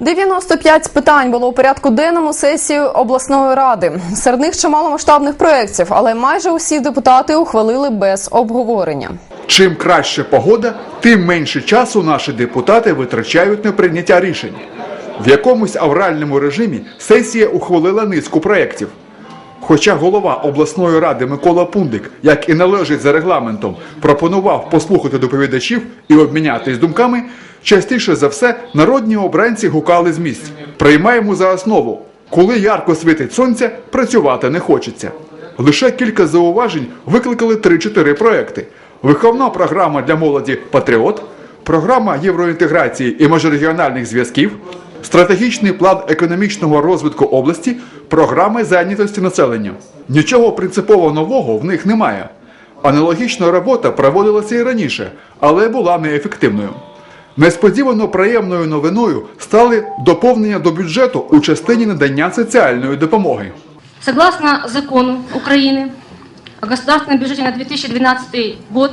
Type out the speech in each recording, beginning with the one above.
95 питань було у порядку денному сесії обласної ради. Серед них чимало масштабних проєктів, але майже усі депутати ухвалили без обговорення. Чим краще погода, тим менше часу наші депутати витрачають на прийняття рішень. В якомусь авральному режимі сесія ухвалила низку проєктів. Хоча голова обласної ради Микола Пундик, як і належить за регламентом, пропонував послухати доповідачів і обмінятись думками, частіше за все народні обранці гукали з місць. Приймаємо за основу. Коли ярко світить сонце, працювати не хочеться. Лише кілька зауважень викликали 3-4 проекти. Виховна програма для молоді Патріот, програма євроінтеграції і міжрегіональних зв'язків, стратегічний план економічного розвитку області, програми зайнятості населення. Нічого принципово нового в них немає. Аналогічна робота проводилася і раніше, але була неефективною. Несподівано приємною новиною стали доповнення до бюджету у частині надання соціальної допомоги. Согласно закону Украины о государственном бюджете на 2012 год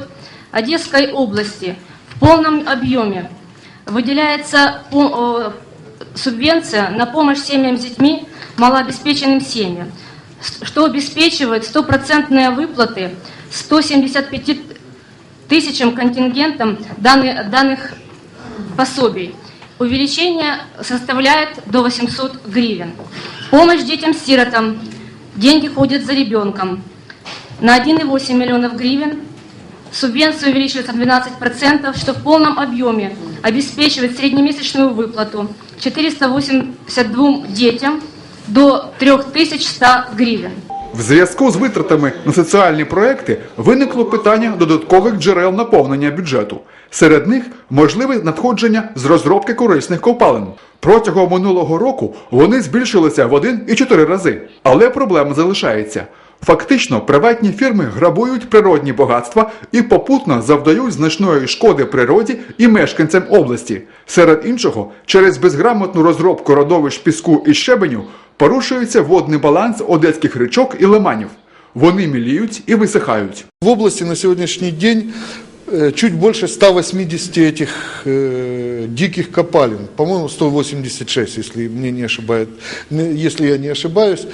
Одесской области в полном объеме выделяется по- э, субвенция на помощь семьям с детьми, малообеспеченным семьям, что обеспечивает стопроцентные выплаты 175 тысячам контингентам данных, данных пособий. Увеличение составляет до 800 гривен. Помощь детям-сиротам. Деньги ходят за ребенком. На 1,8 миллионов гривен субвенция увеличивается на 12%, что в полном объеме обеспечивает среднемесячную выплату 482 детям до 3100 гривен. В зв'язку з витратами на соціальні проекти виникло питання додаткових джерел наповнення бюджету. Серед них можливе надходження з розробки корисних копалин. Протягом минулого року вони збільшилися в 1,4 рази. Але проблема залишається. Фактично, приватні фірми грабують природні багатства і попутно завдають значної шкоди природі і мешканцям області. Серед іншого, через безграмотну розробку родовищ піску і щебеню порушується водний баланс одеських річок і лиманів. Вони міліють і висихають. В області на сьогоднішній день чуть больше 180 этих э, диких копалин, по-моему, 186, если мне не ошибает, если я не ошибаюсь,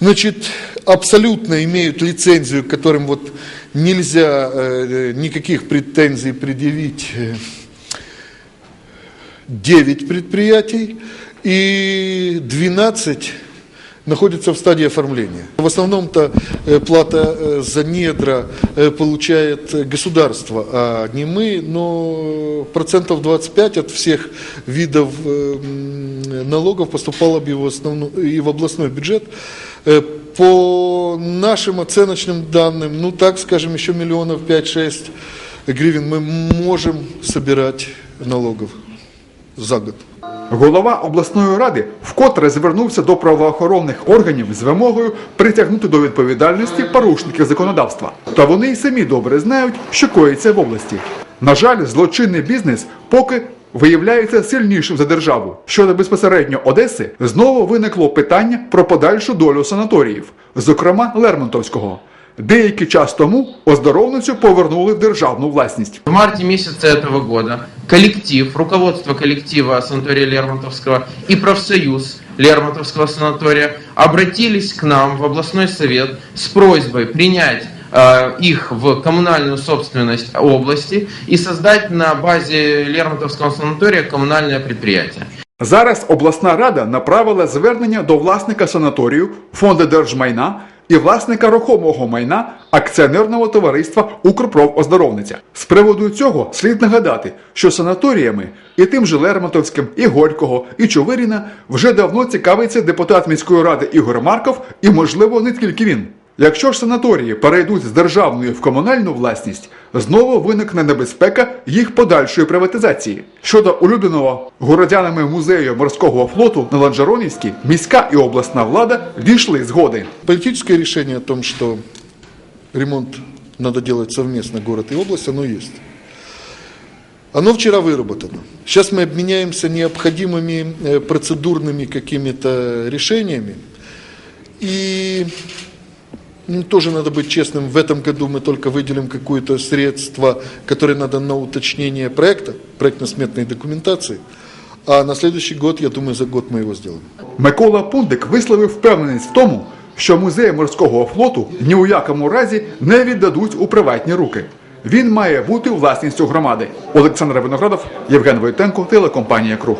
значит, абсолютно имеют лицензию, которым вот нельзя э, никаких претензий предъявить э, 9 предприятий и 12 находятся в стадии оформления. В основном-то э, плата э, за недра э, получает государство, а не мы, но процентов 25 от всех видов налогов поступало бы и в, областной бюджет. По нашим оценочным данным, ну так скажем, еще миллионов 5-6 гривен мы можем собирать налогов за год. Голова обласної ради вкотре звернувся до правоохоронних органів з вимогою притягнути до відповідальності порушників законодавства. Та вони й самі добре знають, що коїться в області. На жаль, злочинний бізнес поки виявляється сильнішим за державу. Щодо безпосередньо Одеси, знову виникло питання про подальшу долю санаторіїв, зокрема Лермонтовського. Деякий час тому оздоровницю повернули в державну власність. В марте месяце этого года коллектив, руководство коллектива санатория Лермонтовского и профсоюз Лермонтовского санатория обратились к нам в областной совет с просьбой принять э, их в коммунальную собственность области и создать на базе Лермонтовского санатория коммунальное предприятие. Зараз обласна рада направила звернення до власника санаторію, фонду держмайна і власника рухомого майна акціонерного товариства Укрпровоздоровниця З приводу цього слід нагадати, що санаторіями і тим же Лермонтовським, і Горького, і Човиріна вже давно цікавиться депутат міської ради Ігор Марков, і можливо не тільки він. Якщо ж санаторії перейдуть з державної в комунальну власність, знову виникне небезпека їх подальшої приватизації. Щодо улюбленого городянами музею морського флоту на Ланжеронівській, міська і обласна влада дійшли згоди. Политическое решение о том, что ремонт надо делать совместно, город и область, оно есть. Оно вчера выработано. Сейчас мы обменяемся необходимыми э, процедурными какими-то решениями. И ну, тоже надо быть честным, в этом году мы только выделим какое-то средство, которое надо на уточнение проекта, проектно-сметной документации. А на следующий год, я думаю, за год мы его сделаем. Микола Пундик висловив впевненість в тому, що музей морського флоту ні у якому разі не віддадуть у приватні руки. Він має бути власністю громади. Олександр Виноградов, Євген Войтенко, телекомпанія Круг.